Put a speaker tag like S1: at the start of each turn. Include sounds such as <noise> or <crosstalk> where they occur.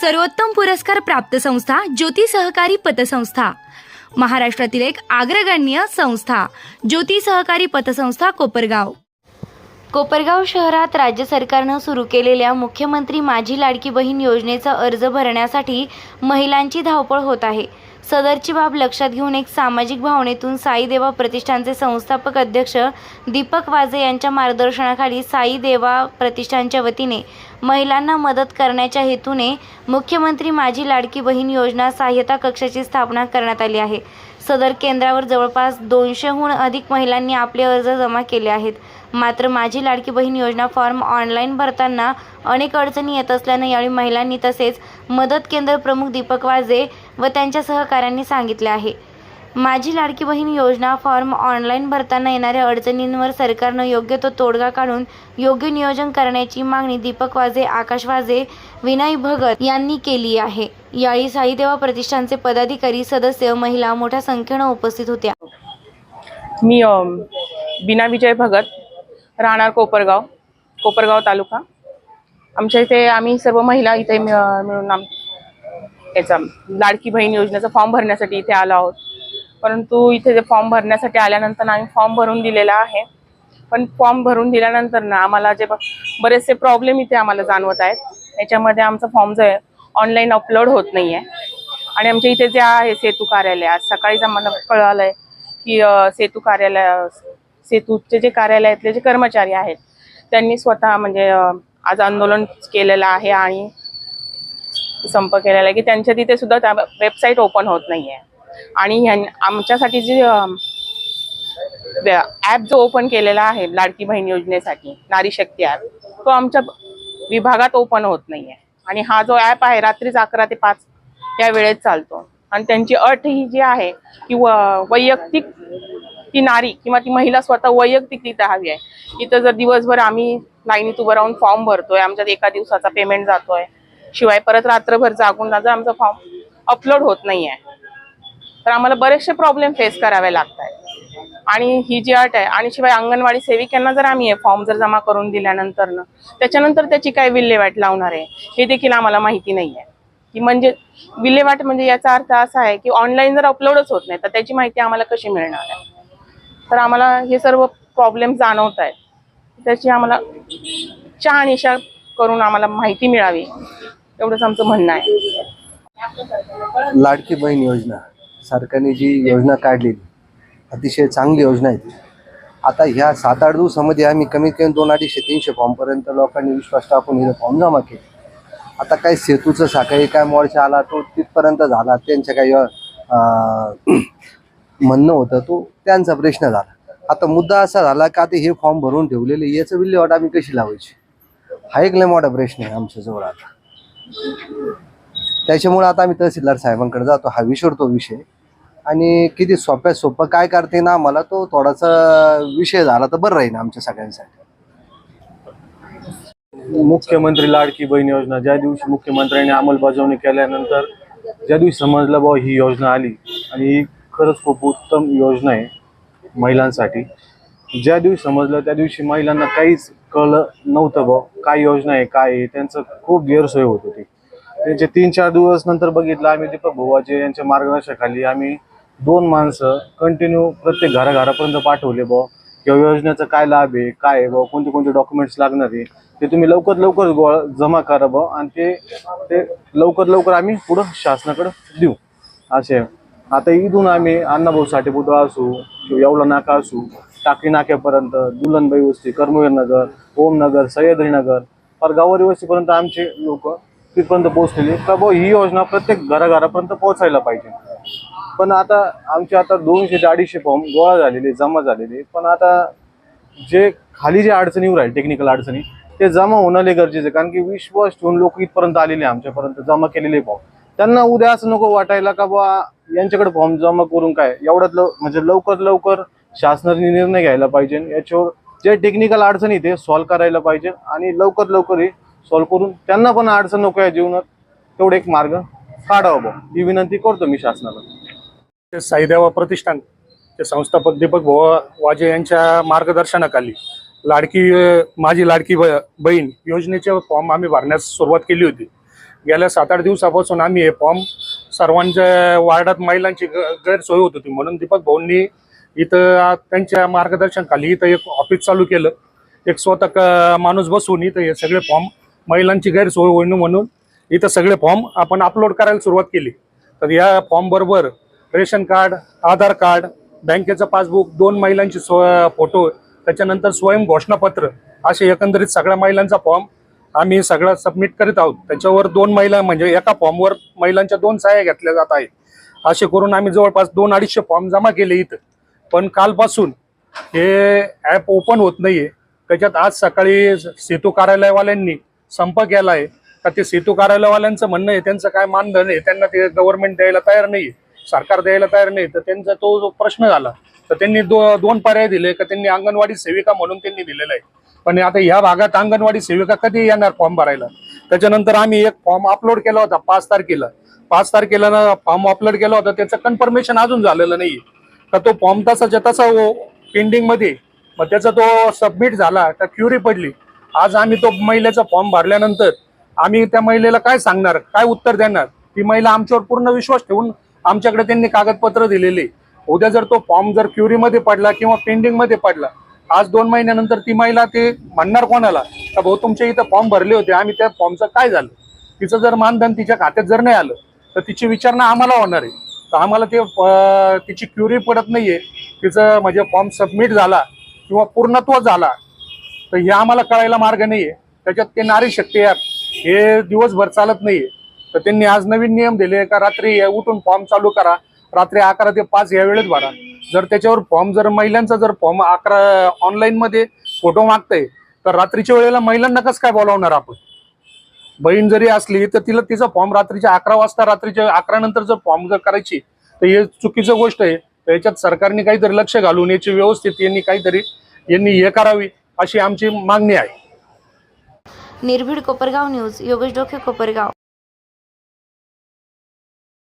S1: सर्वोत्तम पुरस्कार प्राप्त संस्था ज्योती सहकारी पतसंस्था. महाराष्ट्रातील एक अग्रगण्य संस्था ज्योती सहकारी पतसंस्था कोपरगाव. कोपरगाव शहरात राज्य सरकारनं सुरू केलेल्या मुख्यमंत्री माझी लाडकी बहीण योजनेचा अर्ज भरण्यासाठी महिलांची धावपळ होत आहे. सदरची बाब लक्षात घेऊन एक सामाजिक भावनेतून साई देवा प्रतिष्ठानचे संस्थापक अध्यक्ष दीपक वाजे यांच्या मार्गदर्शनाखाली साई देवा प्रतिष्ठानच्या वतीने महिलांना मदत करण्याच्या हेतूने मुख्यमंत्री माझी लाडकी बहीण योजना सहाय्यता कक्षाची स्थापना करण्यात आली आहे. सदर केंद्रावर जवळपास दोनशेहून अधिक महिलांनी आपले अर्ज जमा केले आहेत. मात्र माझी लाडकी बहीण योजना फॉर्म ऑनलाईन भरताना अनेक अडचणी येत असल्यानं यावेळी महिलांनी तसेच मदत केंद्र प्रमुख दीपक वाजे व त्यांच्या सहकाऱ्यांनी सांगितले आहे. माझी लाडकी बहीण योजना फॉर्म ऑनलाईन भरताना येणाऱ्या अडचणींवर सरकारनं योग्य तो तोडगा काढून योग्य नियोजन करण्याची मागणी दीपक वाजे आकाश वाजे विनय भगत यांनी केली आहे. यावेळी साईदेवा प्रतिष्ठानचे पदाधिकारी सदस्य महिला मोठ्या संख्येनं उपस्थित होत्या.
S2: मी बिना विजय भगत राहणार कोपरगाव कोपरगाव तालुका. आमच्या इथे आम्ही सर्व महिला इथे मिळून याचा लाडकी बहीण योजनेचा फॉर्म भरण्यासाठी इथे आलो आहोत. परंतु इथे जे फॉर्म भरण्यासाठी आल्यानंतर आम्ही फॉर्म भरून दिलेला आहे. पण फॉर्म भरून दिल्यानंतर ना आम्हाला जे ब- बरेचसे प्रॉब्लेम इथे आम्हाला जाणवत आहेत. याच्यामध्ये आमचा फॉर्म जो आहे ऑनलाईन अपलोड होत नाही आहे आणि आमच्या इथे जे आहे सेतू कार्यालय आज सकाळीच आम्हाला कळालं आहे की सेतू कार्यालय सेतूचे जे कार्यालयातले जे कर्मचारी आहेत त्यांनी स्वतः म्हणजे आज आंदोलन केलेलं आहे आणि संप केलेला आहे की त्यांच्या तिथे सुद्धा त्या वेबसाईट ओपन होत नाही आहे आणि ह्यां- आमच्यासाठी जे ॲप जो ओपन केलेला आहे लाडकी बहीण योजनेसाठी नारी शक्ती ॲप तो आमच्या विभागात ओपन होत नाही आहे आणि हा जो ॲप आहे रात्रीच अकरा ते पाच या वेळेत चालतो. आणि त्यांची अट ही जी आहे की व- वैयक्तिक ती नारी किंवा ती महिला स्वतः वैयक्तिक तिथं हवी आहे. इथं जर दिवसभर आम्ही लाईनीत उभं राहून फॉर्म भरतोय आमच्यात एका दिवसाचा पेमेंट जातोय शिवाय परत रात्रभर जागून जर आमचा फॉर्म अपलोड होत नाही आहे तर आम्हाला बरेचसे प्रॉब्लेम फेस करावे लागत आहेत आणि ही जी अट आहे आणि शिवाय अंगणवाडी सेविकांना जर आम्ही हे फॉर्म जर जमा करून दिल्यानंतर ना त्याच्यानंतर त्याची काय विल्हेवाट लावणार आहे हे देखील आम्हाला माहिती नाही आहे की म्हणजे विल्हेवाट म्हणजे याचा अर्थ असा आहे की ऑनलाईन जर अपलोडच होत नाही तर त्याची माहिती आम्हाला कशी मिळणार आहे? तर आम्हाला हे सर्व प्रॉब्लेम जाणवत आहेत त्याची आम्हाला शहानिशा करून आम्हाला माहिती मिळावी एवढंच आमचं म्हणणं आहे.
S3: लाडकी बहीण योजना. सरकारने जी योजना काढलेली अतिशय चांगली योजना आहे ती. आता ह्या सात आठ दिवसामध्ये आम्ही कमीत कमी दोन अडीचशे तीनशे फॉर्मपर्यंत लोकांनी विश्वास टाकून इथं फॉर्म जमा केले. आता काय सेतूचं सकाळी काय मोर्चा आला तो तिथपर्यंत झाला. त्यांच्या काही <clears throat> म्हणणं होतं तो त्यांचा प्रश्न झाला. आता मुद्दा असा झाला का ते हे फॉर्म भरून ठेवलेले याचं विल्हेवाट आम्ही कशी लावायची? हा एक लय मोठा प्रश्न आहे आमच्याजवळ आता. त्याच्यामुळे आता आम्ही तहसीलदार साहेबांकडे जातो. हा विसरतो विषय. आणि किती सोप्या सोपं काय करते ना मला तो थोडासा विषय झाला तर बरं राहील आमच्या सगळ्यांसाठी.
S4: मुख्यमंत्री लाडकी बहीण योजना ज्या दिवशी मुख्यमंत्र्यांनी अंमलबजावणी केल्यानंतर ज्या दिवशी समजलं बुवा ही योजना आली आणि ही खरंच खूप उत्तम योजना आहे महिलांसाठी. ज्या दिवशी समजलं त्या दिवशी महिलांना काहीच कळलं नव्हतं बुवा काय योजना आहे काय आहे त्यांचं खूप गैरसोय होत होती. त्यांचे तीन चार दिवस नंतर बघितलं आम्ही दीपक भुवाचे यांच्या मार्गदर्शनाखाली आम्ही दोन माणसं कंटिन्यू प्रत्येक घराघरापर्यंत पाठवले बुवा. किंवा योजनेचा काय लाभ आहे काय आहे बुवा कोणते कोणते डॉक्युमेंट्स लागणार आहे ते तुम्ही लवकर लवकर गोळा जमा करा बुवा आणि ते ते लवकर लवकर आम्ही पुढं शासनाकडं देऊ. असे. आता इथून आम्ही अण्णाभाऊ साठे पुतळा असू किंवा येवला नाका असू टाकळी नाक्यापर्यंत दुलनबाई वस्ती कर्मवीर नगर ओमनगर सह्याद्री नगर फार गावारी वस्तीपर्यंत आमचे लोक तिथपर्यंत पोहोचलेले का बुवा ही योजना प्रत्येक घराघरापर्यंत पोहोचायला पाहिजे. पण आता आमचे आता दोनशे ते अडीचशे फॉर्म गोळा झालेले जमा झालेले. पण आता जे खाली जे अडचणी राहील राहिले टेक्निकल अडचणी ते जमा होणं गरजेचे गरजेचं आहे. कारण की विश्वास ठेवून लोक इथपर्यंत आलेले आमच्यापर्यंत जमा केलेले फॉर्म त्यांना उद्या असं नको वाटायला का बा यांच्याकडे फॉर्म जमा करून काय? एवढ्यात लव म्हणजे लवकर लवकर शासनाने निर्णय घ्यायला पाहिजे याच्यावर जे टेक्निकल अडचणी ते सॉल्व्ह करायला पाहिजे आणि लवकर लवकर हे सॉल्व्ह करून त्यांना पण अडचण नको आहे जीवनात. तेवढे एक मार्ग. काढावा बुवा. ही विनंती करतो मी शासनाला.
S5: ते साईदेवा प्रतिष्ठान संस्थापक दीपक भोवा वाजे यांच्या मार्गदर्शनाखाली लाडकी अ, माझी लाडकी ब- बहीण योजनेचे फॉर्म आम्ही भरण्यास सुरुवात केली होती. गेल्या सात आठ दिवसापासून आम्ही हे फॉर्म सर्वांच्या वार्डात महिलांची ग- गैरसोय होत होती. म्हणून दीपक भाऊंनी इथं आ- त्यांच्या मार्गदर्शनाखाली इथं एक ऑफिस चालू केलं. एक स्वतः क- माणूस बसून इथं हे सगळे फॉर्म महिलांची गैरसोय होईन म्हणून इथं सगळे फॉर्म आपण अपलोड करायला सुरुवात केली. तर या फॉर्म बरोबर रेशन कार्ड आधार कार्ड बँकेचं पासबुक दोन महिलांची स्व फोटो त्याच्यानंतर स्वयं घोषणापत्र असे एकंदरीत सगळ्या महिलांचा फॉर्म आम्ही सगळा सबमिट करीत आहोत. त्याच्यावर दोन महिला म्हणजे एका फॉर्मवर महिलांच्या दोन सहाय्या घेतल्या जात आहेत. असे करून आम्ही जवळपास दोन अडीचशे फॉर्म जमा केले इथं. पण कालपासून हे ॲप ओपन होत नाही आहे त्याच्यात आज सकाळी सेतू कार्यालयवाल्यांनी संप केला आहे का ते सेतू कार्यालयवाल्यांचं म्हणणं आहे त्यांचं काय मानधन आहे त्यांना ते गव्हर्नमेंट द्यायला तयार नाही सरकार द्यायला तयार नाही तर त्यांचा तो जो प्रश्न झाला तर त्यांनी दो दोन पर्याय दिले का त्यांनी अंगणवाडी सेविका म्हणून त्यांनी दिलेला आहे. पण आता ह्या भागात अंगणवाडी सेविका कधी येणार फॉर्म भरायला? त्याच्यानंतर आम्ही एक फॉर्म अपलोड केला होता पाच तारखेला. पाच तारखेला ना फॉर्म अपलोड केला होता त्याचं कन्फर्मेशन अजून झालेलं नाही तर तो फॉर्म तसाच्या तसा पेंडिंगमध्ये मग त्याचा तो सबमिट झाला तर क्युरी पडली. आज आम्ही तो महिलेचा फॉर्म भरल्यानंतर आम्ही त्या महिलेला काय सांगणार? काय उत्तर देणार? ती महिला आमच्यावर पूर्ण विश्वास ठेवून आमच्याकडे त्यांनी कागदपत्र दिलेली. उद्या जर तो फॉर्म जर क्युरीमध्ये पडला किंवा पेंडिंगमध्ये पडला आज दोन महिन्यानंतर ती महिला ते म्हणणार कोणाला? का भाऊ तुमच्या इथं फॉर्म भरले होते आम्ही त्या फॉर्मचं काय झालं? तिचं जर मानधन तिच्या खात्यात जर नाही आलं तर तिची विचारणा आम्हाला होणार आहे. तर आम्हाला ते तिची क्युरी पडत नाही आहे तिचं म्हणजे फॉर्म सबमिट झाला किंवा पूर्णत्व झाला तर हे आम्हाला कळायला मार्ग नाहीये. त्याच्यात ते नारी शक्ती ॲप हे दिवसभर चालत नाहीये. तर त्यांनी आज नवीन नियम दिले का रात्री उठून फॉर्म चालू करा. रात्री अकरा ते पाच या वेळेत भरा. जर त्याच्यावर फॉर्म जर महिलांचा जर फॉर्म अकरा ऑनलाईनमध्ये फोटो मागताय तर रात्रीच्या वेळेला महिलांना कसं काय बोलावणार आपण? बहीण जरी असली तर तिला तिचा फॉर्म रात्रीच्या अकरा वाजता रात्रीच्या अकरा नंतर जर फॉर्म जर करायची तर हे चुकीचं गोष्ट आहे. तर याच्यात सरकारने काहीतरी लक्ष घालून याची व्यवस्थित यांनी काहीतरी यांनी हे करावी अशी आमची मागणी आहे.
S1: निर्भीड कोपरगाव न्यूज योगेश डोके कोपरगाव.